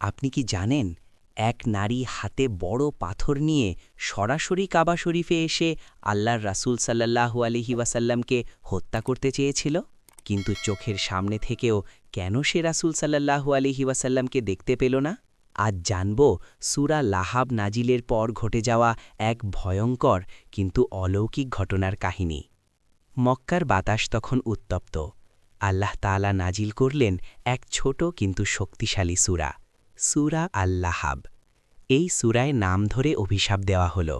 আপনি কি জানেন, এক নারী হাতে বড় পাথর নিয়ে সরাসরি কাবা শরীফে এসে আল্লাহর রাসূল সাল্লাল্লাহু আলিহি ওয়াসাল্লামকে হত্যা করতে চেয়েছিল? কিন্তু চোখের সামনে থেকেও কেন সে রাসূল সাল্লাল্লাহু আলিহি ওয়াসাল্লামকে দেখতে পেল না? আজ জানব, সুরা লাহাব নাজিলের পর ঘটে যাওয়া এক ভয়ঙ্কর কিন্তু অলৌকিক ঘটনার কাহিনী। মক্কার বাতাস তখন উত্তপ্ত। আল্লাহ তাআলা নাজিল করলেন এক ছোট কিন্তু শক্তিশালী সুরা। সুরা আল্লাহাব। এই সুরায় নাম ধরে অভিশাপ দেওয়া হল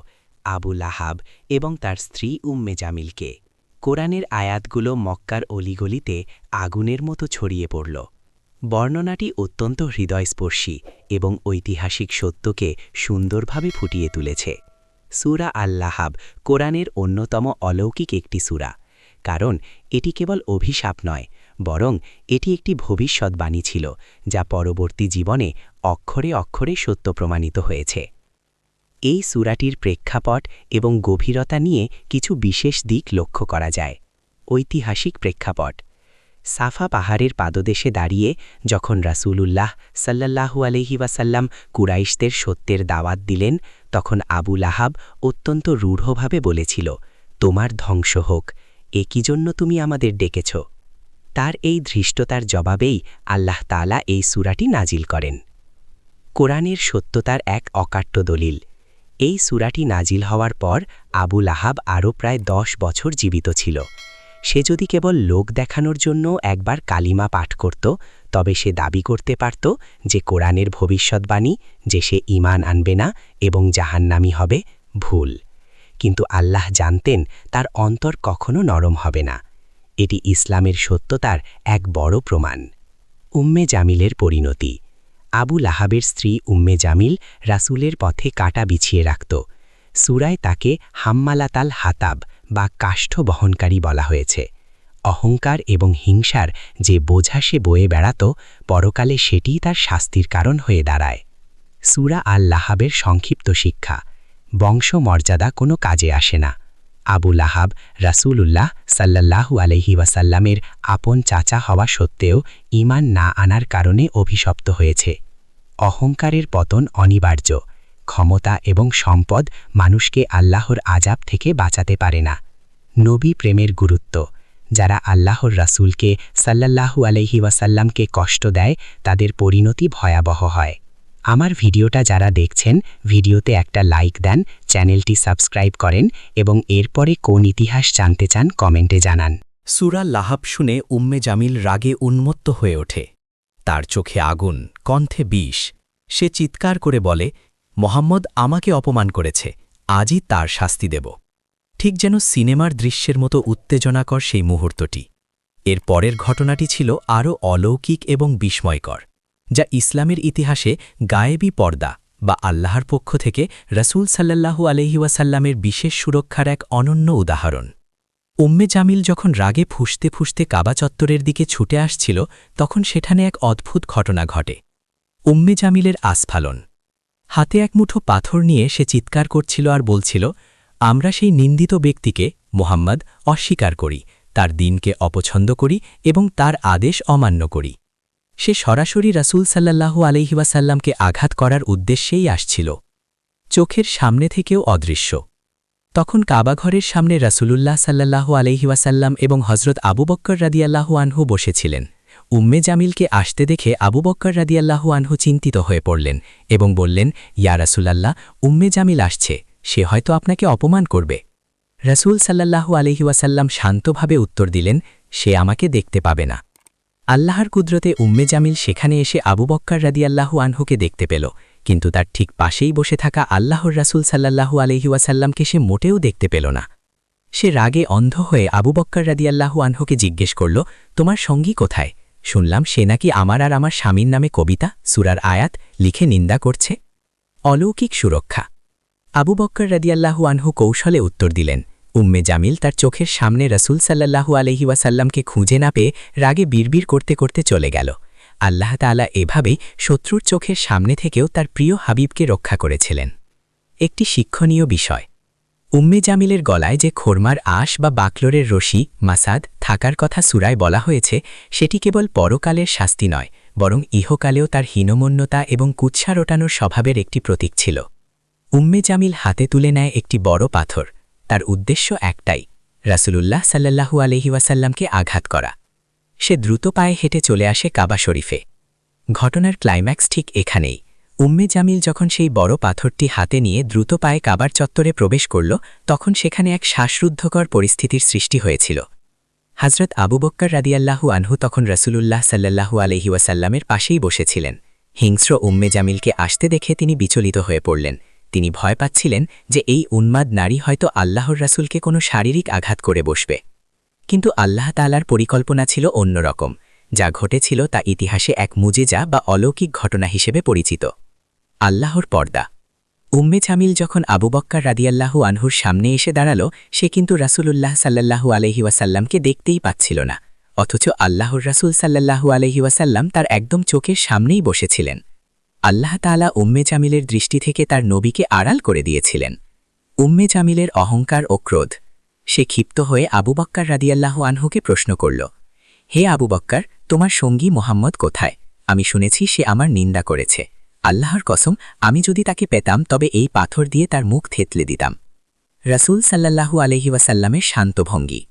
আবু লাহাব এবং তার স্ত্রী উম্মে জামিলকে। কোরআনের আয়াতগুলো মক্কার অলিগলিতে আগুনের মতো ছড়িয়ে পড়ল। বর্ণনাটি অত্যন্ত হৃদয়স্পর্শী এবং ঐতিহাসিক সত্যকে সুন্দরভাবে ফুটিয়ে তুলেছে। সুরা আল্লাহাব কোরআনের অন্যতম অলৌকিক একটি সুরা, কারণ এটি কেবল অভিশাপ নয় বরং এটি একটি ভবিষ্যৎবাণী ছিল, যা পরবর্তী জীবনে অক্ষরে অক্ষরে সত্য প্রমাণিত হয়েছে। এই সুরাটির প্রেক্ষাপট এবং গভীরতা নিয়ে কিছু বিশেষ দিক লক্ষ্য করা যায়। ঐতিহাসিক প্রেক্ষাপট। সাফা পাহাড়ের পাদদেশে দাঁড়িয়ে যখন রাসূলুল্লাহ সাল্লাল্লাহু আলহি ওয়াসাল্লাম কুরাইশদের সত্যের দাওয়াত দিলেন, তখন আবু লাহাব অত্যন্ত রূঢ়ভাবে বলেছিল, তোমার ধ্বংস হোক, এ কি জন্য তুমি আমাদের ডেকেছ? তার এই ধৃষ্টতার জবাবেই আল্লাহ তালা এই সুরাটি নাজিল করেন। কোরআনের সত্যতার এক অকাট্য দলিল, এই সুরাটি নাজিল হওয়ার পর আবু লাহাব আরও প্রায় দশ বছর জীবিত ছিল। সে যদি কেবল লোক দেখানোর জন্য একবার কালিমা পাঠ করত, তবে সে দাবি করতে পারত যে কোরআনের ভবিষ্যৎবাণী যে সে ইমান আনবে না এবং জাহান্নামি হবে, ভুল। কিন্তু আল্লাহ জানতেন তার অন্তর কখনো নরম হবে না। এটি ইসলামের সত্যতার এক বড় প্রমাণ। উম্মে জামিলের পরিণতি। আবু লাহাবের স্ত্রী উম্মে জামিল রাসুলের পথে কাটা বিছিয়ে রাখত। সুরায় তাকে হাম্মালাতাল হাতাব বা কাষ্ঠ বহনকারী বলা হয়েছে। অহংকার এবং হিংসার যে বোঝা সে বয়ে বেড়াত, পরকালে সেটিই তার শাস্তির কারণ হয়ে দাঁড়ায়। সুরা আল লাহাবের সংক্ষিপ্ত শিক্ষা। বংশ মর্যাদা কোনো কাজে আসে না। আবু লাহাব রাসূলুল্লাহ সাল্লাল্লাহু আলহি ওয়াসাল্লামের আপন চাচা হওয়া সত্ত্বেও ইমান না আনার কারণে অভিশপ্ত হয়েছে। অহংকারের পতন অনিবার্য। ক্ষমতা এবং সম্পদ মানুষকে আল্লাহর আজাব থেকে বাঁচাতে পারে না। নবী প্রেমের গুরুত্ব। যারা আল্লাহর রাসূলকে সাল্লাল্লাহু আলহি ওয়াসাল্লামকে কষ্ট দেয়, তাদের পরিণতি ভয়াবহ হয়। আমার ভিডিওটা যারা দেখছেন, ভিডিওতে একটা লাইক দেন, চ্যানেলটি সাবস্ক্রাইব করেন এবং এরপরে কোন ইতিহাস জানতে চান কমেন্টে জানান। সুরা লাহাব শুনে উম্মে জামিল রাগে উন্মত্ত হয়ে ওঠে। তার চোখে আগুন, কণ্ঠে বিষ। সে চিৎকার করে বলে, মোহাম্মদ আমাকে অপমান করেছে, আজই তার শাস্তি দেব। ঠিক যেন সিনেমার দৃশ্যের মতো উত্তেজনাকর সেই মুহূর্তটি। এর পরের ঘটনাটি ছিল আরও অলৌকিক এবং বিস্ময়কর। যা ইসলামের ইতিহাসে গায়েবী পর্দা বা আল্লাহর পক্ষ থেকে রসুল সাল্লাল্লাহু আলহিউসাল্লামের বিশেষ সুরক্ষার এক অনন্য উদাহরণ। উম্মে জামিল যখন রাগে ফুসতে ফুসতে কাবা চত্বরের দিকে ছুটে আসছিল, তখন সেখানে এক অদ্ভুত ঘটনা ঘটে। উম্মে জামিলের আস্ফালন। হাতে এক মুঠো পাথর নিয়ে সে চিৎকার করছিল আর বলছিল, আমরা সেই নিন্দিত ব্যক্তিকে মোহাম্মদ অস্বীকার করি, তার দিনকে অপছন্দ করি এবং তার আদেশ অমান্য করি। সে সরাসরি রাসুল সাল্লাল্লাহু আলহিওয়াসাল্লামকে আঘাত করার উদ্দেশ্যেই আসছিল। চোখের সামনে থেকেও অদৃশ্য। তখন কাবাঘরের সামনে রাসুলুল্লাহ সাল্লাল্লাহু আলহিওয়াসাল্লাম এবং হজরত আবু বক্কর রাদিয়াল্লাহু আনহু বসেছিলেন। উম্মে জামিলকে আসতে দেখে আবু বক্কর রাদিয়াল্লাহু আনহু চিন্তিত হয়ে পড়লেন এবং বললেন, ইয়া রাসুলাল্লাহ, উম্মে জামিল আসছে। সে হয়তো আপনাকে অপমান করবে। রাসুল সাল্লাল্লাহু আলহিওয়াসাল্লাম শান্তভাবে উত্তর দিলেন, সে আমাকে দেখতে পাবে না। আল্লাহর কুদরতে উম্মে জামিল সেখানে এসে আবু বক্কর রাদিয়াল্লাহু আনহুকে দেখতে পেল, কিন্তু তার ঠিক পাশেই বসে থাকা আল্লাহর রাসুল সাল্লাল্লাহু আলহিউসাল্লামকে সে মোটেও দেখতে পেল না। সে রাগে অন্ধ হয়ে আবু বক্কর রাদিয়াল্লাহু আনহুকে জিজ্ঞেস করল, তোমার সঙ্গী কোথায়? শুনলাম সে নাকি আমার আর আমার স্বামীর নামে কবিতা, সুরার আয়াত লিখে নিন্দা করছে। অলৌকিক সুরক্ষা। আবু বক্কর রাদিয়াল্লাহু আনহু কৌশলে উত্তর দিলেন উম্মে জামিল তার চোখের সামনে রসুল সাল্লাহু আলহিওয়াসাল্লামকে খুঁজে না পেয়ে রাগে বিড়বিড় করতে করতে চলে গেল। আল্লাহ তালা এভাবেই শত্রুর চোখের সামনে থেকেও তার প্রিয় হাবিবকে রক্ষা করেছিলেন। একটি শিক্ষণীয় বিষয়। উম্মে জামিলের গলায় যে খোরমার আশ বা বাকলোরের রশি, মাসাদ, থাকার কথা সুরায় বলা হয়েছে, সেটি কেবল পরকালের শাস্তি নয়, বরং ইহকালেও তার হীনমন্যতা এবং কুৎসা রোটানোর স্বভাবের একটি প্রতীক ছিল। উম্মে জামিল হাতে তুলে নেয় একটি বড় পাথর তার উদ্দেশ্য একটাই, রাসূলুল্লাহ সাল্লাল্লাহু আলহি ওয়াসাল্লামকে আঘাত করা। সে দ্রুত পায়ে হেঁটে চলে আসে কাবা শরীফে। ঘটনার ক্লাইম্যাক্স ঠিক এখানেই। উম্মে জামিল যখন সেই বড় পাথরটি হাতে নিয়ে দ্রুত পায়ে কাবার চত্বরে প্রবেশ করল, তখন সেখানে এক শ্বাসরুদ্ধকর পরিস্থিতির সৃষ্টি হয়েছিল। হজরত আবু বক্কর রাদিয়াল্লাহু আনহু তখন রসুলুল্লাহ সাল্লাল্লাহু আলহি ওয়াসাল্লামের পাশেই বসেছিলেন। হিংস্র উম্মে জামিলকে আসতে দেখে তিনি বিচলিত হয়ে পড়লেন। তিনি ভয় পাচ্ছিলেন যে এই উন্মাদ নারী হয়তো আল্লাহর রাসূলকে কোনো শারীরিক আঘাত করে বসবে। কিন্তু আল্লাহ তালার পরিকল্পনা ছিল অন্যরকম, যা ঘটেছিল তা ইতিহাসে এক মুজেজা বা অলৌকিক ঘটনা হিসেবে পরিচিত। আল্লাহর পর্দা। উম্মে চামিল যখন আবু বক্কর রাদিয়াল্লাহু আনহুর সামনে এসে দাঁড়াল, সে কিন্তু রাসূলুল্লাহ সাল্লাল্লাহু আলহি ওয়াসাল্লামকে দেখতেই পাচ্ছিল না, অথচ আল্লাহর রাসূল সাল্লাল্লাহু আলহি তার একদম চোখের সামনেই বসেছিলেন। আল্লাহ তাআলা উম্মে জামিলের দৃষ্টি থেকে তার নবীকে আড়াল করে দিয়েছিলেন। উম্মে জামিলের অহংকার ও ক্রোধ, সে ক্ষিপ্ত হয়ে আবু বক্কর রাদিয়াল্লাহু আনহুকে প্রশ্ন করল, হে আবু বক্কর, তোমার সঙ্গী মোহাম্মদ কোথায়? আমি শুনেছি সে আমার নিন্দা করেছে। আল্লাহর কসম, আমি যদি তাকে পেতাম, তবে এই পাথর দিয়ে তার মুখ থেতলে দিতাম। রাসূল সাল্লাল্লাহু আলহি ওয়াসাল্লামের শান্ত ভঙ্গি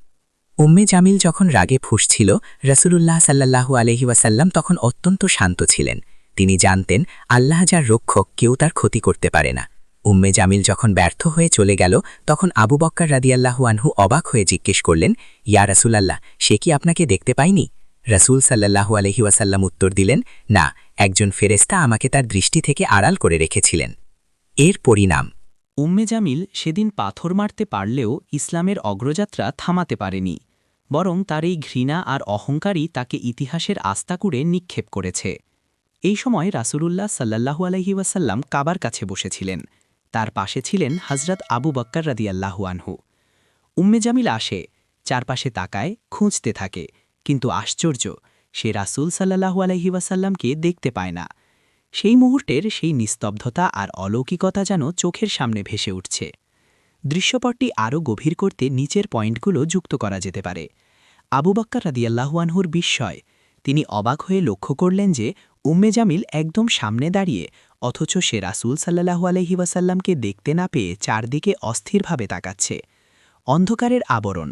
উম্মে জামিল যখন রাগে ফুসছিল, রাসূলুল্লাহ সাল্লাল্লাহু আলহি ওয়াসাল্লাম তখন অত্যন্ত শান্ত ছিলেন। তিনি জানতেন, আল্লাহ যার রক্ষক কেউ তার ক্ষতি করতে পারে না। উম্মে জামিল যখন ব্যর্থ হয়ে চলে গেল, তখন আবু বক্কর রাদিয়াল্লাহু আনহু অবাক হয়ে জিজ্ঞেস করলেন, ইয়া রাসূলাল্লাহ, সে কি আপনাকে দেখতে পায়নি? রাসূল সাল্লাল্লাহু আলহি ওয়াসাল্লাম উত্তর দিলেন, না, একজন ফেরেস্তা আমাকে তার দৃষ্টি থেকে আড়াল করে রেখেছিলেন। এর পরিণাম। উম্মে জামিল সেদিন পাথর মারতে পারলেও ইসলামের অগ্রযাত্রা থামাতে পারেনি, বরং তার এই ঘৃণা আর অহংকারই তাকে ইতিহাসের আস্তাকুড়ে নিক্ষেপ করেছে। এই সময় রাসূলুল্লাহ সাল্লাল্লাহু আলহি ওয়াসাল্লাম কাবার কাছে বসেছিলেন। তার পাশে ছিলেন হজরত আবু বক্কর রাদিয়াল্লাহু আনহু। উম্মে জামিল আসে, চারপাশে তাকায়, খুঁজতে থাকে। কিন্তু আশ্চর্য, সে রাসূল সাল্লাল্লাহু আলহি ওয়াসাল্লামকে দেখতে পায় না। সেই মুহূর্তের সেই নিস্তব্ধতা আর অলৌকিকতা যেন চোখের সামনে ভেসে উঠছে। দৃশ্যপটটি আরও গভীর করতে নিচের পয়েন্টগুলো যুক্ত করা যেতে পারে। আবু বাক্কার রাদিয়াল্লাহুয়ানহুর বিস্ময়, তিনি অবাক হয়ে লক্ষ্য করলেন যে উম্মে জামিল একদম সামনে দাঁড়িয়ে, অথচ সে রাসূল সাল্লাহু আলহি ওয়াসাল্লামকে দেখতে না পেয়ে চারদিকে অস্থিরভাবে তাকাচ্ছে। অন্ধকারের আবরণ।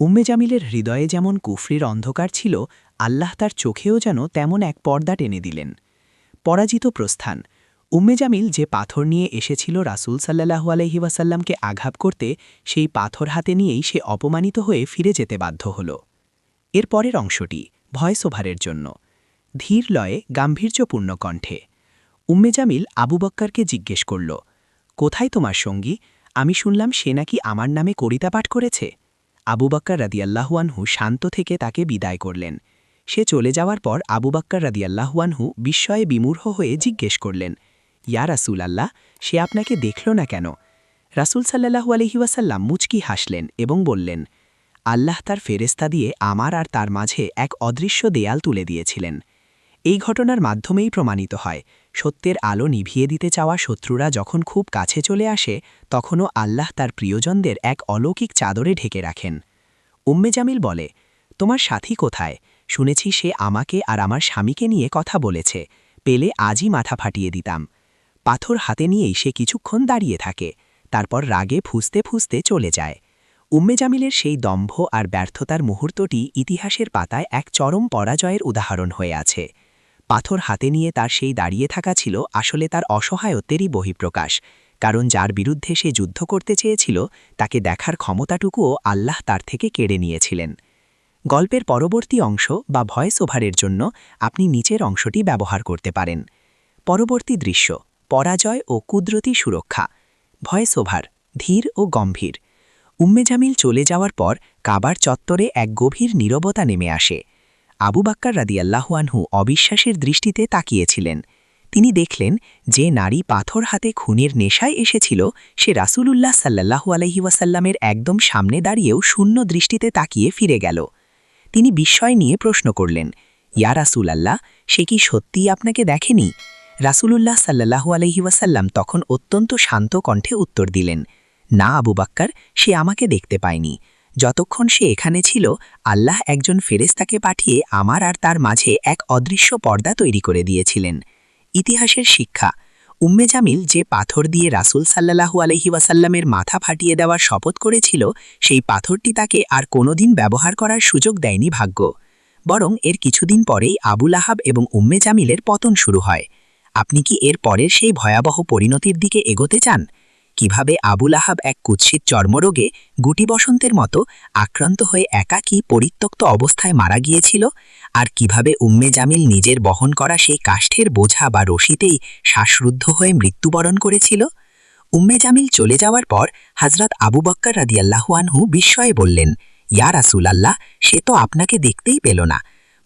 উম্মে জামিলের হৃদয়ে যেমন কুফরির অন্ধকার ছিল, আল্লাহ তার চোখেও যেন তেমন এক পর্দা টেনে দিলেন। পরাজিত প্রস্থান। উম্মে জামিল যে পাথর নিয়ে এসেছিল রাসূল সাল্লাহু আলহি ওয়াসাল্লামকে আঘাত করতে, সেই পাথর হাতে নিয়েই সে অপমানিত হয়ে ফিরে যেতে বাধ্য হল। এর পরের অংশটি, ভয়েস ওভারের জন্য। ধীর লয়ে গাম্ভীর্যপূর্ণ কণ্ঠে। উম্মে জামিল আবু বক্কারকে জিজ্ঞেস করল, কোথায় তোমার সঙ্গী? আমি শুনলাম সে নাকি আমার নামে কবিতা পাঠ করেছে। আবু বাক্কার রাদিয়াল্লাহুয়ানহু শান্ত থেকে তাকে বিদায় করলেন। সে চলে যাওয়ার পর আবু বাক্কার রাদিয়াল্লাহুয়ানহু বিস্ময়ে বিমূর্হ হয়ে জিজ্ঞেস করলেন, ইয়া রাসুল আল্লাহ সে আপনাকে দেখল না কেন? রাসুল সাল্লাহু আলহিউসাল্লাম মুচকি হাসলেন এবং বললেন, আল্লাহ তার ফেরেস্তা দিয়ে আমার আর তার মাঝে এক অদৃশ্য দেয়াল তুলে দিয়েছিলেন। এই ঘটনার মাধ্যমেই প্রমাণিত হয়। সত্যের আলো নিভিয়ে দিতে চাওয়া শত্রুরা যখন খুব কাছে চলে আসে, তখনও আল্লাহ তার প্রিয়জনদের এক অলৌকিক চাদরে ঢেকে রাখেন। উম্মে জামিল বলে, তোমার সাথী কোথায়? শুনেছি সে আমাকে আর আমার স্বামীকে নিয়ে কথা বলেছে। পেলে আজই মাথা ফাটিয়ে দিতাম। পাথর হাতে নিয়েই সে কিছুক্ষণ দাঁড়িয়ে থাকে। তারপর রাগে ফুসতে ফুসতে চলে যায়। উম্মে জামিলের সেই দম্ভ আর ব্যর্থতার মুহূর্তটি ইতিহাসের পাতায় এক চরম পরাজয়ের উদাহরণ হয়ে আছে। পাথর হাতে নিয়ে তার সেই দাঁড়িয়ে থাকা ছিল আসলে তার অসহায়ত্বেরই বহিঃপ্রকাশ, কারণ যার বিরুদ্ধে সে যুদ্ধ করতে চেয়েছিল, তাকে দেখার ক্ষমতাটুকুও আল্লাহ তার থেকে কেড়ে নিয়েছিলেন। গল্পের পরবর্তী অংশ বা ভয়েস ওভারের জন্য আপনি নিচের অংশটি ব্যবহার করতে পারেন। পরবর্তী দৃশ্য, পরাজয় ও কুদরতি সুরক্ষা, ভয়েস ওভার, ধীর ও গম্ভীর। উম্মেজামিল চলে যাওয়ার পর কাবার চত্বরে এক গভীর নীরবতা নেমে আসে। আবু বাক্কার রাদিয়াল্লাহুয়ানহু অবিশ্বাসের দৃষ্টিতে তাকিয়েছিলেন। তিনি দেখলেন, যে নারী পাথর হাতে খুনের নেশায় এসেছিল, সে রাসূলুল্লাহ সাল্লাহু আলহি ওয়াসাল্লামের একদম সামনে দাঁড়িয়েও শূন্য দৃষ্টিতে তাকিয়ে ফিরে গেল। তিনি বিস্ময় নিয়ে প্রশ্ন করলেন, ইয়া রাসূল আল্লাহ সে কি সত্যিই আপনাকে দেখেনি? রাসূলুল্লাহ সাল্লাহু আলহি ওয়াসাল্লাম তখন অত্যন্ত শান্ত কণ্ঠে উত্তর দিলেন, না আবু বাক্কার, সে আমাকে দেখতে পায়নি। যতক্ষণ সে এখানে ছিল, আল্লাহ একজন ফেরেস্তাকে পাঠিয়ে আমার আর তার মাঝে এক অদৃশ্য পর্দা তৈরি করে দিয়েছিলেন। ইতিহাসের শিক্ষা, উম্মে জামিল যে পাথর দিয়ে রাসূল সাল্লাল্লাহু আলহি ওয়াসাল্লামের মাথা ফাটিয়ে দেওয়ার শপথ করেছিল, সেই পাথরটি তাকে আর কোনোদিন ব্যবহার করার সুযোগ দেয়নি ভাগ্য। বরং এর কিছুদিন পরেই আবুল আহাব এবং উম্মে জামিলের পতন শুরু হয়। আপনি কি এর পরের সেই ভয়াবহ পরিণতির দিকে এগোতে চান? কীভাবে আবুল আহাব এক কুৎসিত চর্মরোগে গুটি বসন্তের মতো আক্রান্ত হয়ে একাকী পরিত্যক্ত অবস্থায় মারা গিয়েছিল? আর কীভাবে উম্মে জামিল নিজের বহন করা সেই কাষ্ঠের বোঝা বা রশিতেই শ্বাসরুদ্ধ হয়ে মৃত্যুবরণ করেছিল? উম্মে জামিল চলে যাওয়ার পর হজরত আবু বক্কর রাদিয়াল্লাহু আনহু বিস্ময়ে বললেন, ইয়া রাসুল আল্লাহ সে তো আপনাকে দেখতেই পেল না।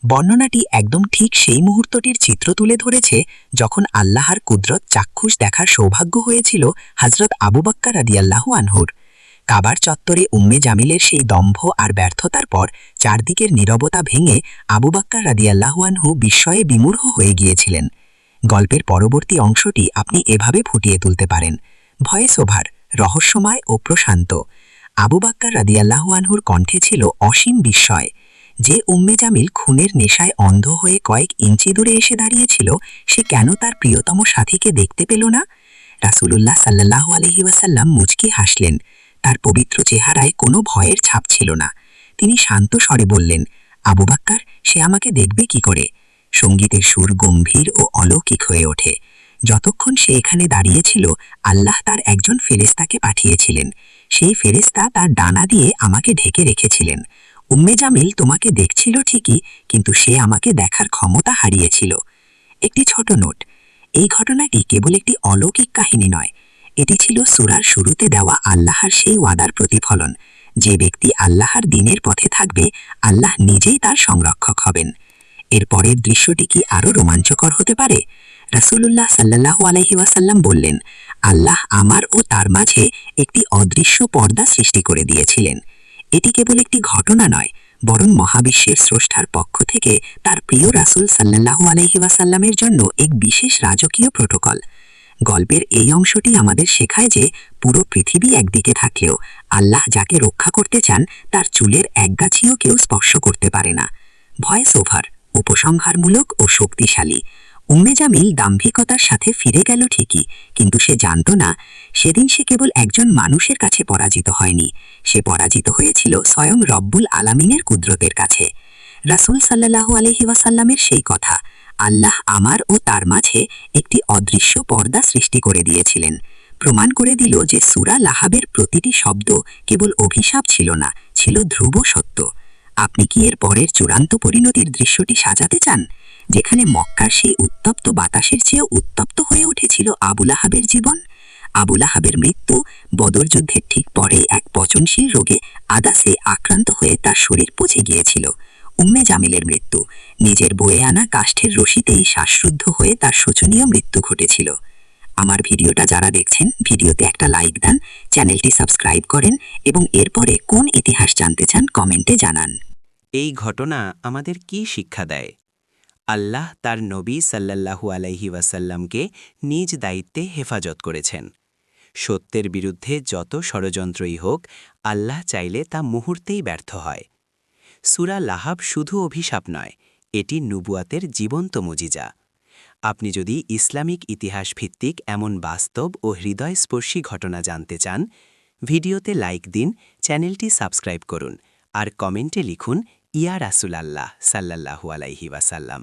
বর্ণনাটি একদম ঠিক সেই মুহূর্তটির চিত্র তুলে ধরেছে যখন আল্লাহর কুদরত চাক্ষুষ দেখার সৌভাগ্য হয়েছিল হজরত আবু বক্কর রাদিয়াল্লাহু আনহুর। কাবার চত্বরে উম্মে জামিলের সেই দম্ভ আর ব্যর্থতার পর চারদিকের নীরবতা ভেঙে আবু বাক্কার রাদিয়াল্লাহু বিস্ময়ে বিমূঢ় হয়ে গিয়েছিলেন। গল্পের পরবর্তী অংশটি আপনি এভাবে ফুটিয়ে তুলতে পারেন। ভয়েস ওভার রহস্যময় ও প্রশান্ত। আবু বাক্কার রাদিয়াল্লাহু কণ্ঠে ছিল অসীম বিস্ময়। যে উম্মে জামিল খুনের নেশায় অন্ধ হয়ে কয়েক ইঞ্চি দূরে এসে দাঁড়িয়েছিল, সে কেন তার প্রিয়তম সাথীকে দেখতে পেল না? রাসূলুল্লাহ সাল্লাল্লাহু আলহি ওয়াসাল্লাম মুচকি হাসলেন। তার পবিত্র চেহারায় কোনো ভয়ের ছাপ ছিল না। তিনি শান্ত স্বরে বললেন, আবু বাক্কার, সে আমাকে দেখবে কি করে? সঙ্গীতের সুর গম্ভীর ও অলৌকিক হয়ে ওঠে। যতক্ষণ সে এখানে দাঁড়িয়েছিল, আল্লাহ তার একজন ফেরেস্তাকে পাঠিয়েছিলেন। সেই ফেরেস্তা তার ডানা দিয়ে আমাকে ঢেকে রেখেছিলেন। উম্মে জামিল তোমাকে দেখছিল ঠিকই, কিন্তু সে আমাকে দেখার ক্ষমতা হারিয়েছিল। একটি ছোট নোট। এই ঘটনাটি কেবল একটি অলৌকিক কাহিনী নয়। এটি ছিল সুরার শুরুতে দেওয়া আল্লাহর সেই ওয়াদার প্রতিফলন। যে ব্যক্তি আল্লাহর দিনের পথে থাকবে, আল্লাহ নিজেই তার সংরক্ষক হবেন। এর পরের দৃশ্যটি কি আরও রোমাঞ্চকর হতে পারে? রাসূলুল্লাহ সাল্লাল্লাহু আলাইহি ওয়াসাল্লাম বললেন, আল্লাহ আমার ও তার মাঝে একটি অদৃশ্য পর্দা সৃষ্টি করে দিয়েছিলেন। এটি কেবল একটি ঘটনা নয়, বরং মহাবিশ্বের স্রষ্টার পক্ষ থেকে তার প্রিয় রাসূল সাল্লাল্লাহু আলাইহি ওয়াসাল্লামের জন্য এক বিশেষ রাজকীয় প্রোটোকল। গল্পের এই অংশটি আমাদের শেখায় যে পুরো পৃথিবী একদিকে থাকলেও আল্লাহ যাকে রক্ষা করতে চান, তার চুলের একগাছিও কেউ স্পর্শ করতে পারে না। ভয়েস ওভার, উপসংহারমূলক ও শক্তিশালী। উম্মে জামিল দাম্ভিকতার সাথে ফিরে গেল ঠিকই, কিন্তু সে জানত না, সেদিন সে কেবল একজন মানুষের কাছে পরাজিত হয়নি। সে পরাজিত হয়েছিল স্বয়ং রব্বুল আলামিনের কুদরতের কাছে। রাসূল আলহি ওয়াসাল্লামের সেই কথা, আল্লাহ আমার ও তার মাঝে একটি অদৃশ্য পর্দা সৃষ্টি করে দিয়েছিলেন। প্রমাণ করে দিল যে সুরা লাহাবের প্রতিটি শব্দ কেবল অভিশাপ ছিল না, ছিল ধ্রুব সত্য। আপনি কি এর পরের চূড়ান্ত পরিণতির দৃশ্যটি সাজাতে চান? যেখানে মক্কার সেই উত্তপ্ত বাতাসের চেয়েও উত্তপ্ত হয়ে উঠেছিল আবুল আহাবের জীবন। আবুল আহাবের মৃত্যু বদর যুদ্ধের ঠিক পরে এক পচনশীল রোগে আদাসে আক্রান্ত হয়ে তার শরীর পচে গিয়েছিল। উম্মে জামিলের মৃত্যু। নিজের বয়ে আনা কাষ্ঠের রশিতেই শ্বাসরুদ্ধ হয়ে তার শোচনীয় মৃত্যু ঘটেছিল। আমার ভিডিওটা যারা দেখছেন, ভিডিওতে একটা লাইক দেন, চ্যানেলটি সাবস্ক্রাইব করেন এবং এরপরে কোন ইতিহাস জানতে চান, কমেন্টে জানান। এই ঘটনা আমাদের কি শিক্ষা দেয়? আল্লাহ তার নবী সাল্লাল্লাহু আলাইহি ওয়াসাল্লামকে নিজ দায়িত্বে হেফাজত করেছেন। সত্যের বিরুদ্ধে যত ষড়যন্ত্রই হোক, আল্লাহ চাইলে তা মুহূর্তেই ব্যর্থ হয়। সুরা লাহাব শুধু অভিশাপ নয়, এটি নুবুয়াতের জীবন্ত মুজিজা। আপনি যদি ইসলামিক ইতিহাস ভিত্তিক এমন বাস্তব ও হৃদয়স্পর্শী ঘটনা জানতে চান, ভিডিওতে লাইক দিন, চ্যানেলটি সাবস্ক্রাইব করুন, আর কমেন্টে লিখুন, ইয়া রাসুলাল্লাহ সাল্লাল্লাহু আলাইহি ওয়াসাল্লাম।